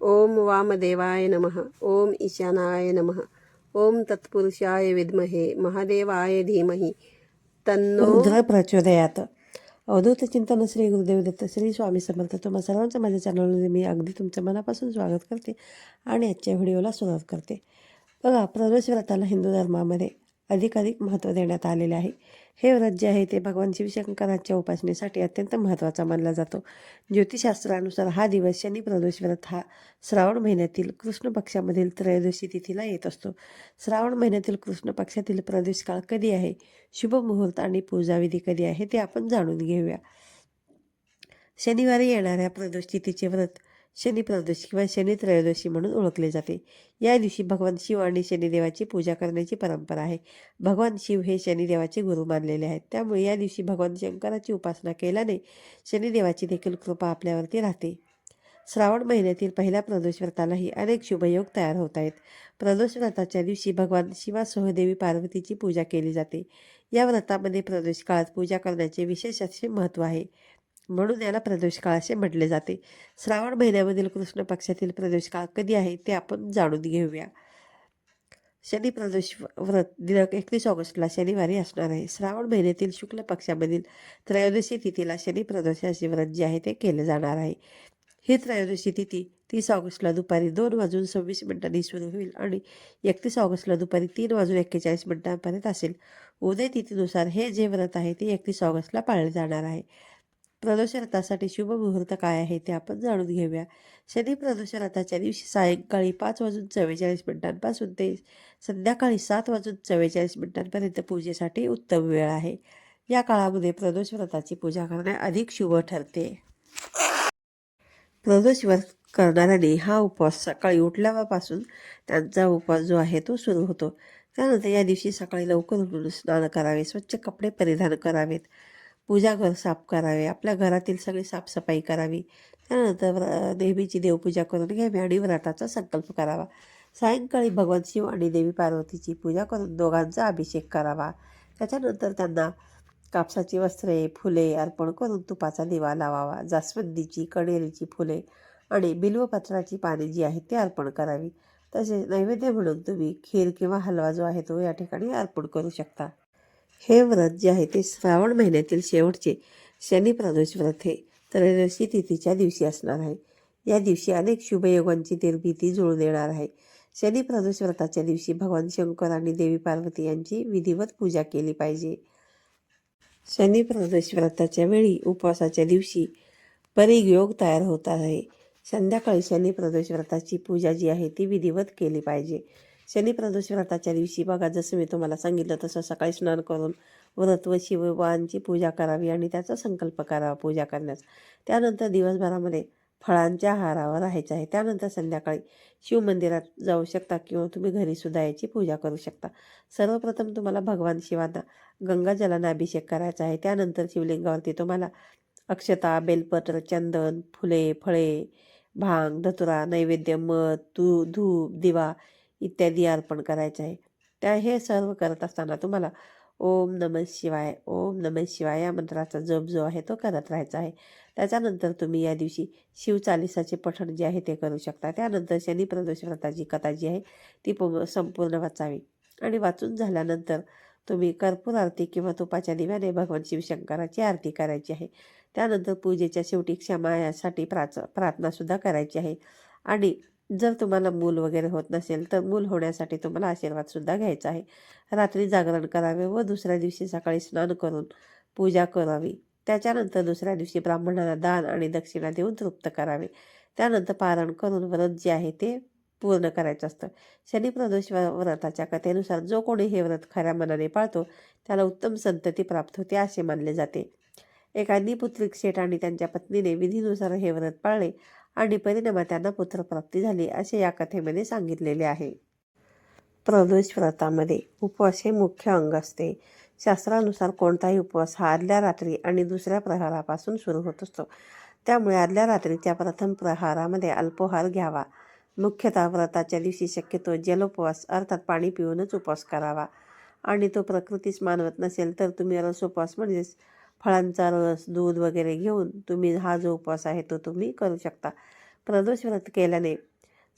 ओम वामदेवाय नमः। ओम ईशानाय नमः। ओम तत्पुरुषाय विद्महे। महादेवाय धीमहि। तन्नो प्रचोदयात अवधूत चिंतन श्री गुरुदेव दत्त श्री स्वामी समर्थ तुम्हा सर्वांचं माझ्या चॅनलमध्ये मी अगदी तुमचं मनापासून स्वागत करते आणि आजच्या व्हिडिओला सुरुवात करते. बघा प्रवेश व्रताला हिंदू धर्मामध्ये अधिकाधिक महत्त्व देण्यात आलेले आहे. हे व्रत जे आहे ते भगवान शिवशंकराच्या उपासनेसाठी अत्यंत महत्त्वाचा मानला जातो. ज्योतिषशास्त्रानुसार हा दिवस शनी प्रदोष व्रत हा श्रावण महिन्यातील कृष्ण पक्षामधील त्रयोदशी तिथीला येत असतो. श्रावण महिन्यातील कृष्ण पक्षातील प्रदेश काळ कधी आहे? शुभ मुहूर्त आणि पूजाविधी कधी आहे? ते आपण जाणून घेऊया. शनिवारी येणाऱ्या प्रदोष तिथीचे व्रत शनी प्रदोष किंवा शनी त्रयोदशी म्हणून ओळखले जाते. या दिवशी भगवान शिव आणि शनिदेवाची पूजा करण्याची परंपरा आहे. भगवान शिव हे शनिदेवाचे गुरु मानलेले आहेत. त्यामुळे या दिवशी भगवान शंकराची उपासना केल्याने शनिदेवाची देखील कृपा आपल्यावरती राहते. श्रावण महिन्यातील पहिल्या प्रदोष व्रतालाही अनेक शुभयोग तयार होत आहेत. प्रदोष व्रताच्या दिवशी भगवान शिवा सोहदेवी पार्वतीची पूजा केली जाते. या व्रतामध्ये प्रदोष काळात पूजा करण्याचे विशेष असे महत्त्व आहे. म्हणून याला प्रदोष काळ असे म्हटले जाते. श्रावण महिन्यामधील कृष्ण पक्षातील प्रदोष काळ कधी आहे ते आपण जाणून घेऊया. शनी प्रदोष व्रत दिनांक एकतीस ऑगस्टला शनिवारी असणार आहे. श्रावण महिन्यातील शुक्ल पक्षामधील त्रयोदशी तिथीला शनी प्रदोषाचे व्रत जे आहे ते केले जाणार आहे. ही त्रयोदशी तिथी तीस ऑगस्टला दुपारी दोन वाजून सव्वीस मिनिटांनी सुरू होईल आणि एकतीस ऑगस्टला दुपारी तीन वाजून एक्केचाळीस मिनिटांपर्यंत असेल. उदय तिथीनुसार हे जे व्रत आहे ते एकतीस ऑगस्टला पाळले जाणार आहे. प्रदोष रथासाठी शुभ मुहूर्त काय आहे ते आपण जाणून घेऊया. शनी प्रदोष रथाच्या दिवशी सायंकाळी पाच वाजून चव्वेचाळीस मिनिटांपासून ते संध्याकाळी सात वाजून चव्वेचाळीस मिनिटांपर्यंत पूजेसाठी उत्तम वेळ आहे. या काळामध्ये प्रदोष व्रताची पूजा करणे अधिक शुभ ठरते. प्रदोष व्रत करणाऱ्याने हा उपवास सकाळी उठल्यापासून त्यांचा उपवास जो आहे तो सुरू होतो. त्यानंतर या दिवशी सकाळी लवकर उठून स्नान करावे स्वच्छ कपडे परिधान करावेत. पूजाघर साफ करावे आपल्या घरातील सगळी साफसफाई करावी. त्यानंतर देवीची देवपूजा करून घ्यावी आणि व्रताचा संकल्प करावा. सायंकाळी भगवान शिव आणि देवी पार्वतीची पूजा करून दोघांचा अभिषेक करावा. त्याच्यानंतर त्यांना कापसाची वस्त्रे फुले अर्पण करून तुपाचा दिवा लावावा. जास्वंदीची कणेरीची फुले आणि बिल्वपत्राची पाने जी आहेत ती अर्पण करावी. तसेच नैवेद्य म्हणून तुम्ही खीर किंवा हलवा जो आहे तो या ठिकाणी अर्पण करू शकता. हे व्रत जे आहे ते श्रावण महिन्यातील शेवटचे शनी प्रदोष व्रत हे. त्रयोदशी तिथीच्या दिवशी असणार आहे. या दिवशी अनेक शुभयोगांची निर्मिती जुळून येणार आहे. शनी प्रदोष व्रताच्या दिवशी भगवान शंकर आणि देवी पार्वती यांची विधिवत पूजा केली पाहिजे. शनी प्रदोष व्रताच्या वेळी उपवासाच्या दिवशी परीग योग तयार होत आहे. संध्याकाळी शनी प्रदोष व्रताची पूजा जी आहे ती विधिवत केली पाहिजे. शनी व्रताच्या दिवशी बघा जसं मी तुम्हाला सांगितलं तसं सकाळी स्नान करून व्रत व शिवबांची पूजा करावी आणि त्याचा संकल्प करावा पूजा करण्यास त्यानंतर दिवसभरामध्ये फळांच्या हारावर राहायचं आहे. त्यानंतर संध्याकाळी शिवमंदिरात जाऊ शकता किंवा तुम्ही घरीसुद्धा याची पूजा करू शकता. सर्वप्रथम तुम्हाला भगवान शिवांना गंगाजलानं अभिषेक करायचा आहे. त्यानंतर शिवलिंगावरती तुम्हाला अक्षता बेलपत्र चंदन फुले फळे भांग धतुरा नैवेद्य मध तू धूप दिवा इत्यादी अर्पण करायचे आहे. त्या हे सर्व करत असताना तुम्हाला ओम नमः शिवाय ओम नमः शिवाय या मंत्राचा जप जो आहे तो करत राहायचा आहे. त्याच्यानंतर तुम्ही या दिवशी शिवचालिसाचे पठण जे आहे ते करू शकता. त्यानंतर शनी प्रदोष व्रताची कथा जी आहे ती पु संपूर्ण वाचावी. आणि वाचून झाल्यानंतर तुम्ही कर्पूर आरती किंवा तुपाच्या दिव्याने भगवान शिवशंकराची आरती करायची आहे. त्यानंतर पूजेच्या शेवटी क्षमा यासाठी प्राच प्रार्थनासुद्धा करायची आहे. आणि जर तुम्हाला मूल वगैरे होत नसेल तर मूल होण्यासाठी तुम्हाला आशीर्वादसुद्धा घ्यायचा आहे. रात्री जागरण करावे व दुसऱ्या दिवशी सकाळी स्नान करून पूजा करावी. त्याच्यानंतर दुसऱ्या दिवशी ब्राह्मणाला दान आणि दक्षिणा देऊन तृप्त करावे. त्यानंतर पारण करून व्रत जे आहे ते पूर्ण करायचं असतं. शनिप्रदोष व्रताच्या कथेनुसार जो कोणी हे व्रत खऱ्या मनाने पाळतो त्याला उत्तम संतती प्राप्त होते असे मानले जाते. एका निपुत्रिक शेठ आणि त्यांच्या पत्नीने विधीनुसार हे व्रत पाळले आणि परिणामात त्यांना पुत्रप्राप्ती झाली असे या कथेमध्ये सांगितलेले आहे. प्रदोष व्रतामध्ये उपवास हे मुख्य अंग असते. शास्त्रानुसार कोणताही उपवास हा आदल्या रात्री आणि दुसऱ्या प्रहारापासून सुरू होत असतो. त्यामुळे आदल्या रात्रीच्या प्रथम प्रहारामध्ये अल्पोहार घ्यावा. मुख्यतः व्रताच्या दिवशी शक्यतो जलोपवास अर्थात पाणी पिऊनच उपवास करावा. आणि तो प्रकृतीस मानवत नसेल तर तुम्ही रस उपवास म्हणजेच फळांचा रस दूध वगैरे घेऊन तुम्ही हा जो उपवास आहे तो तुम्ही करू शकता. प्रदोष व्रत केल्याने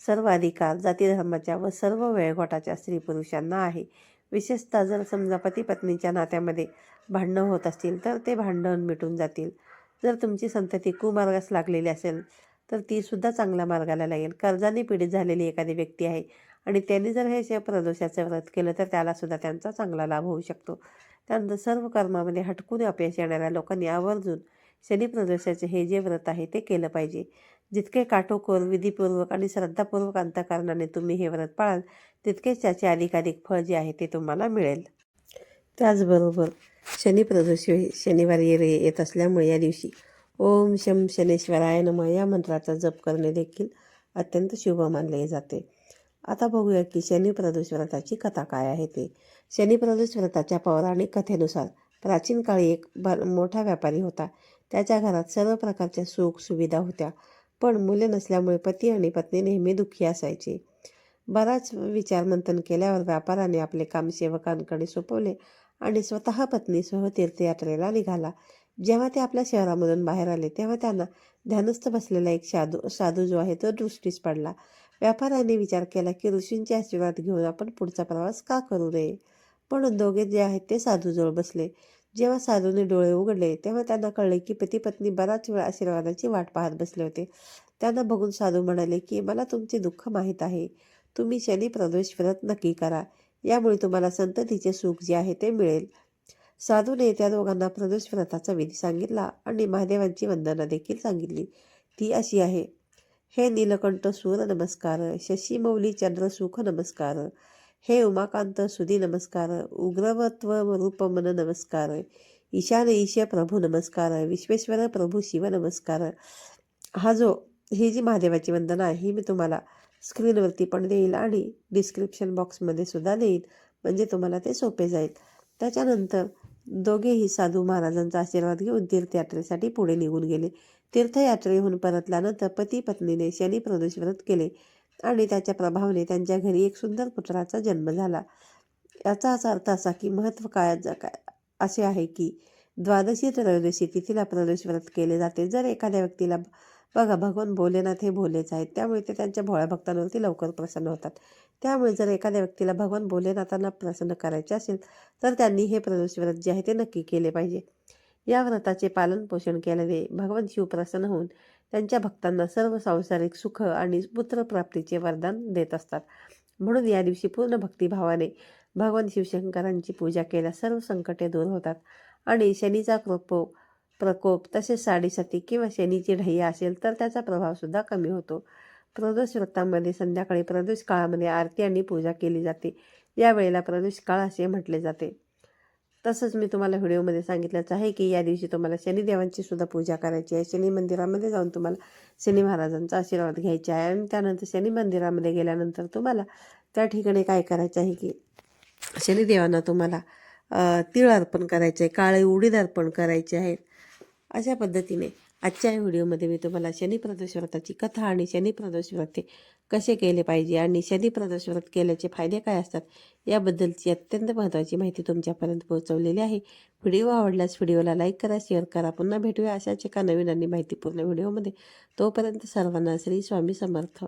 सर्व अधिकार जाती धर्माच्या व सर्व वेळघोटाच्या स्त्री पुरुषांना आहे. विशेषतः जर समजा पती पत्नीच्या नात्यामध्ये भांडणं होत असतील तर ते भांडण मिटून जातील. जर तुमची संतती कुमार्गास लागलेली असेल तर ती सुद्धा चांगल्या मार्गाला लागेल. कर्जाने पीडित झालेली एखादी व्यक्ती आहे आणि त्यांनी जर हे प्रदोषाचं व्रत केलं तर त्यालासुद्धा त्यांचा चांगला लाभ होऊ शकतो. त्यानंतर सर्व कर्मामध्ये हटकून अपयश येणाऱ्या लोकांनी आवर्जून शनिप्रदोषाचे हे जे व्रत आहे ते केलं पाहिजे. जितके काटोकोर विधीपूर्वक आणि श्रद्धापूर्वक अंतकारणाने तुम्ही हे व्रत पाळाल तितकेच त्याचे अधिकाधिक फळ जे आहे ते तुम्हाला मिळेल. त्याचबरोबर शनी शनिवारी येत असल्यामुळे या दिवशी ओम शम शनेश्वराय नम या मंत्राचा जप करणे देखील अत्यंत शुभ मानले जाते. आता बघूया की शनिप्रदोष व्रताची कथा काय आहे ते. शनिप्रदोष व्रताच्या पौराणिक कथेनुसार प्राचीन काळी एक भर मोठा व्यापारी होता. त्याच्या घरात सर्व प्रकारच्या सुख सुविधा होत्या पण मुले नसल्यामुळे पती आणि पत्नी नेहमी दुःखी असायची. बराच विचारमंथन केल्यावर व्यापाराने आपले काम सेवकांकडे सोपवले आणि स्वतः पत्नीसह तीर्थयात्रेला निघाला. जेव्हा ते आपल्या शहरामधून बाहेर आले तेव्हा त्यांना ध्यानस्थ बसलेला एक साधू साधू जो आहे तो दृष्टीस पडला. व्यापाऱ्याने विचार केला की ऋषींचे आशीर्वाद घेऊन आपण पुढचा प्रवास का करू नये? म्हणून दोघे जे आहेत ते साधूजवळ बसले. जेव्हा साधूने डोळे उघडले तेव्हा त्यांना कळले की पती पत्नी बराच वेळ आशीर्वादाची वाट पाहत बसले होते. त्यांना बघून साधू म्हणाले की मला तुमचे दुःख माहीत आहे. तुम्ही शनी प्रवेश व्रत नक्की करा. यामुळे तुम्हाला संततीचे सुख जे आहे ते मिळेल. साधूने त्या दोघांना प्रदोष व्रताचा विधी सांगितला आणि महादेवांची वंदना देखील सांगितली. ती अशी आहे. हे नीलकंठ सूर नमस्कार. शशी मौली चंद्र सुख नमस्कार. हे उमाकांत सुधी नमस्कार. उग्रवत्व रूपमन नमस्कार. ईशान ईश प्रभू नमस्कार. विश्वेश्वर प्रभू शिव नमस्कार. हा जो ही जी महादेवाची वंदना आहे ही मी तुम्हाला स्क्रीनवरती पण देईल आणि डिस्क्रिप्शन बॉक्समध्ये सुद्धा देईन म्हणजे तुम्हाला ते सोपे जाईल. त्याच्यानंतर दोघेही साधू महाराजांचा आशीर्वाद घेऊन तीर्थयात्रेसाठी पुढे निघून गेले. तीर्थयात्रेहून परतल्यानंतर पती पत्नीने शनी प्रदोष व्रत केले आणि त्याच्या प्रभावाने त्यांच्या घरी एक सुंदर पुत्राचा जन्म झाला. याचा असा अर्थ असा की महत्त्व काय असे आहे की द्वादशी त्रयोदशी तिथीला प्रदोष व्रत केले जाते. जर एखाद्या व्यक्तीला बघा भगवान भोलेनाथ हे भोलेच आहेत. त्यामुळे ते त्यांच्या भोळ्या भक्तांवरती लवकर प्रसन्न होतात. त्यामुळे जर एखाद्या व्यक्तीला भगवान भोलेनाथांना प्रसन्न करायचे असेल तर त्यांनी हे प्रदोष व्रत जे आहे ते नक्की केले पाहिजे. या व्रताचे पालन पोषण केल्याने भगवान शिव प्रसन्न होऊन त्यांच्या भक्तांना सर्व सांसारिक सुख आणि पुत्रप्राप्तीचे वरदान देत असतात. म्हणून या दिवशी पूर्ण भक्तिभावाने भगवान शिवशंकरांची पूजा केल्यास सर्व संकटे दूर होतात आणि शनीचा प्रकोप प्रकोप तसेच साडीसाठी किंवा शनीची ढैया असेल तर त्याचा प्रभावसुद्धा कमी होतो. प्रदोष व्रतामध्ये संध्याकाळी प्रदोष काळामध्ये आरती आणि पूजा केली जाते. या वेळेला प्रदोष काळ असे म्हटले जाते. तसंच मी तुम्हाला व्हिडिओमध्ये सांगितलंच आहे की या दिवशी तुम्हाला शनिदेवांची सुद्धा पूजा करायची आहे. शनी मंदिरामध्ये जाऊन तुम्हाला शनी महाराजांचा आशीर्वाद घ्यायचा आहे आणि त्यानंतर शनी मंदिरामध्ये गेल्यानंतर तुम्हाला त्या ठिकाणी काय करायचं आहे की शनिदेवांना तुम्हाला तिळ अर्पण करायचे आहे काळे उडीद अर्पण करायचे आहेत. अशा पद्धतीने आजच्या व्हिडिओमध्ये मी तुम्हाला शनिप्रदोष व्रताची कथा आणि शनी प्रदोष व्रते कसे केले पाहिजे आणि शनिप्रदोष व्रत केल्याचे फायदे काय असतात याबद्दलची अत्यंत महत्त्वाची माहिती तुमच्यापर्यंत पोहोचवलेली आहे. व्हिडिओ आवडल्यास व्हिडिओला लाईक करा शेअर करा. पुन्हा भेटूया अशाच एका नवीन आणि माहितीपूर्ण व्हिडिओमध्ये. तोपर्यंत सर्वांना श्री स्वामी समर्थ.